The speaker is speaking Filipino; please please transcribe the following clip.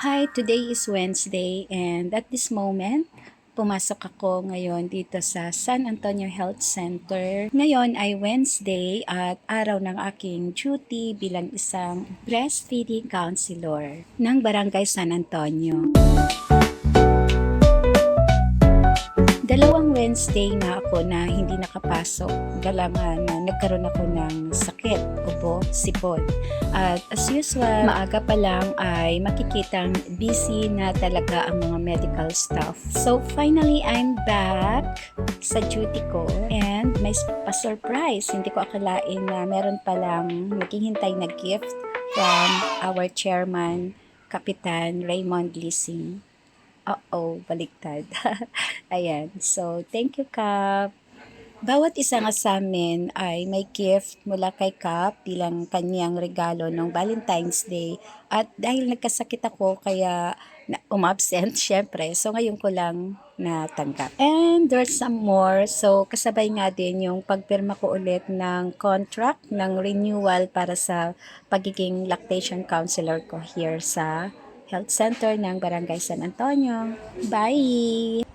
Hi, today is Wednesday and at this moment, pumasok ako ngayon dito sa San Antonio Health Center. Ngayon ay Wednesday at araw ng aking duty bilang isang breastfeeding counselor ng Barangay San Antonio. Dalawang Wednesday na ako na hindi nakapasok. Galangan na nagkaroon ako ng sakit, ubo, sipon. At as usual, maaga pa lang ay makikitang busy na talaga ang mga medical staff. So finally, I'm back sa duty ko and may pa-surprise. Hindi ko akalain na meron palang naghihintay na gift from our chairman, Kapitan Raymond Lising. Uh-oh, baliktad. Ayan. So, thank you, Kap. Bawat isa nga sa amin ay may gift mula kay Kap bilang kanyang regalo ng Valentine's Day. At dahil nagkasakit ako, kaya umabsent, syempre. So, ngayon ko lang natanggap. And there's some more. So, kasabay nga din yung pagpirma ko ulit ng contract ng renewal para sa pagiging lactation counselor ko here sa Health Center ng Barangay San Antonio. Bye!